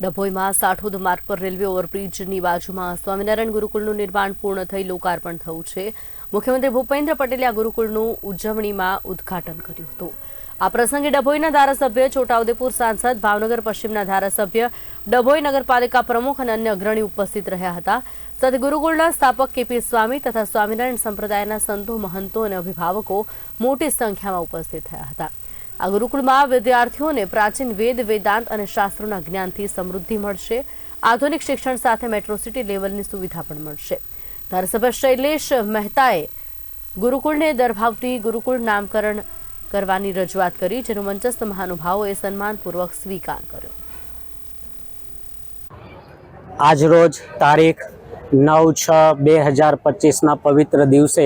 ડભોઈમાં સાઠોદ માર્ગ પર રેલવે ઓવરબ્રિજની બાજુમાં સ્વામિનારાયણ ગુરુકુળનું નિર્માણ પૂર્ણ થઈ લોકાર્પણ થયું છે. મુખ્યમંત્રી ભૂપેન્દ્ર પટેલે આ ગુરુકુળનું ઉજવણીમાં ઉદ્ઘાટન કર્યું હતું. આ પ્રસંગે ડભોઈના ધારાસભ્ય, છોટાઉદેપુર સાંસદ, ભાવનગર પશ્ચિમના ધારાસભ્ય, ડભોઈ નગરપાલિકા પ્રમુખ અને અન્ય અગ્રણી ઉપસ્થિત રહ્યા હતા. સાથે ગુરુકુળના સ્થાપક કેપી સ્વામી તથા સ્વામિનારાયણ સંપ્રદાયના સંતો, મહંતો અને અભિભાવકો મોટી સંખ્યામાં ઉપસ્થિત થયા હતા. આ ગુરુકુળમાં વિદ્યાર્થીઓને પ્રાચીન વેદ, વેદાંત અને શાસ્ત્રોના જ્ઞાનથી સમૃદ્ધિ મળશે. આધુનિક શિક્ષણ સાથે મેટ્રો લેવલની સુવિધા પણ મળશે. ધારાસભ્ય શૈલેષ મહેતાએ ગુરુકુળને દરભાવતી ગુરુકુળ નામકરણ કરવાની રજૂઆત કરી, જેનો મંચસ્થ મહાનુભાવોએ સન્માનપૂર્વક સ્વીકાર કર્યો. આજરોજ તારીખ નવ છ બે હજાર પચીસના પવિત્ર દિવસે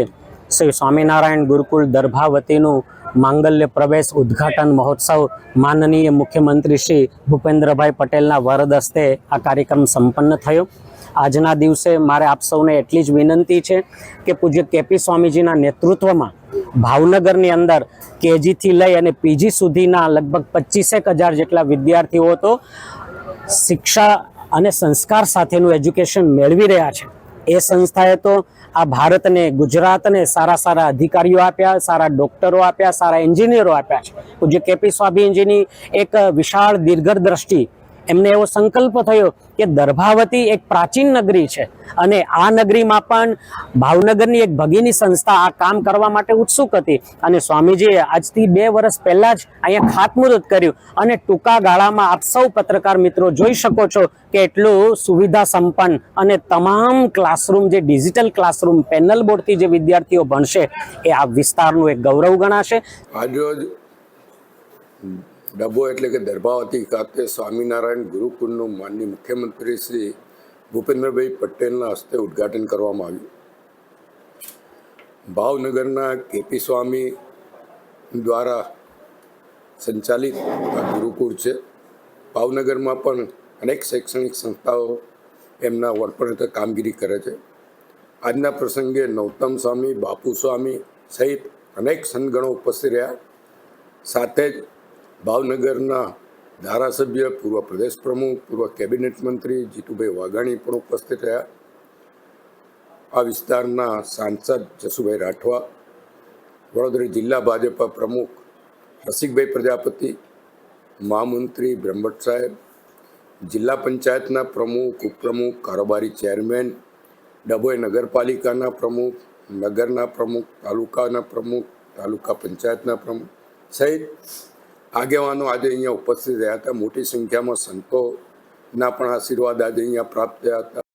શ્રી સ્વામિનારાયણ ગુરુકુળ દર્ભાવતીનું માંગલ્ય પ્રવેશ ઉદ્ઘાટન મહોત્સવ માનનીય મુખ્યમંત્રી શ્રી ભૂપેન્દ્રભાઈ પટેલના વરદ હસ્તે આ કાર્યક્રમ સંપન્ન થયો. આજના દિવસે મારે આપ સૌને એટલી જ વિનંતી છે કે પૂજ્ય કેપી સ્વામીજીના નેતૃત્વમાં ભાવનગરની અંદર કેજીથી લઈ અને પીજી સુધીના લગભગ પચીસેક હજાર જેટલા વિદ્યાર્થીઓ તો શિક્ષા અને સંસ્કાર સાથેનું એજ્યુકેશન મેળવી રહ્યા છે. એ સંસ્થાએ તો આ ભારતને, ગુજરાતને સારા સારા અધિકારીઓ આપ્યા, સારા ડોક્ટરો આપ્યા, સારા એન્જિનિયરો આપ્યા છે. જે કેપી સ્વામીજીની એક વિશાળ દીર્ઘ દ્રષ્ટિ એમને એવો સંકલ્પ થયો કે દર્ભાવતી એક પ્રાચીન નગરી છે. અને આ નગરીમાં પણ ભાવનગરની એક ભગીની સંસ્થા આ કામ કરવા માટે ઉત્સુક હતી. અને સ્વામીજીએ આજથી બે વર્ષ પહેલા જ અહીંયા ખાતમુહૂર્ત કર્યું. અને ટૂંકા ગાળામાં આપ સૌ પત્રકાર મિત્રો જોઈ શકો છો કે એટલું સુવિધા સંપન્ન અને તમામ ક્લાસરૂમ જે ડિજિટલ ક્લાસરૂમ પેનલ બોર્ડથી જે વિદ્યાર્થીઓ ભણશે, એ આ વિસ્તારનું એક ગૌરવ ગણાશે. ડબ્બો એટલે કે દર્ભાવતી ખાતે સ્વામિનારાયણ ગુરુકુળનું માનની મુખ્યમંત્રી શ્રી ભૂપેન્દ્રભાઈ પટેલના હસ્તે ઉદ્ઘાટન કરવામાં આવ્યું. ભાવનગરના કેપી સ્વામી દ્વારા સંચાલિત આ ગુરુકુળ છે. ભાવનગરમાં પણ અનેક શૈક્ષણિક સંસ્થાઓ એમના વડપણ હેઠળ કામગીરી કરે છે. આજના પ્રસંગે નૌતમ સ્વામી, બાપુ સ્વામી સહિત અનેક સંતગણો ઉપસ્થિત રહ્યા. સાથે જ ભાવનગરના ધારાસભ્ય, પૂર્વ પ્રદેશ પ્રમુખ, પૂર્વ કેબિનેટ મંત્રી જીતુભાઈ વાઘાણી પણ ઉપસ્થિત રહ્યા. આ વિસ્તારના સાંસદ જસુભાઈ રાઠવા, વડોદરા જિલ્લા ભાજપા પ્રમુખ રસિકભાઈ પ્રજાપતિ, મહામંત્રી બ્રહ્મભટ્ટ સાહેબ, જિલ્લા પંચાયતના પ્રમુખ, ઉપપ્રમુખ, કારોબારી ચેરમેન, ડભોઈ નગરપાલિકાના પ્રમુખ, નગરના પ્રમુખ, તાલુકાના પ્રમુખ, તાલુકા પંચાયતના પ્રમુખ સહિત આગેવાનો આજે અહીંયા ઉપસ્થિત રહ્યા હતા. મોટી સંખ્યામાં સંતોના પણ આશીર્વાદ આજે અહીંયા પ્રાપ્ત થયા હતા.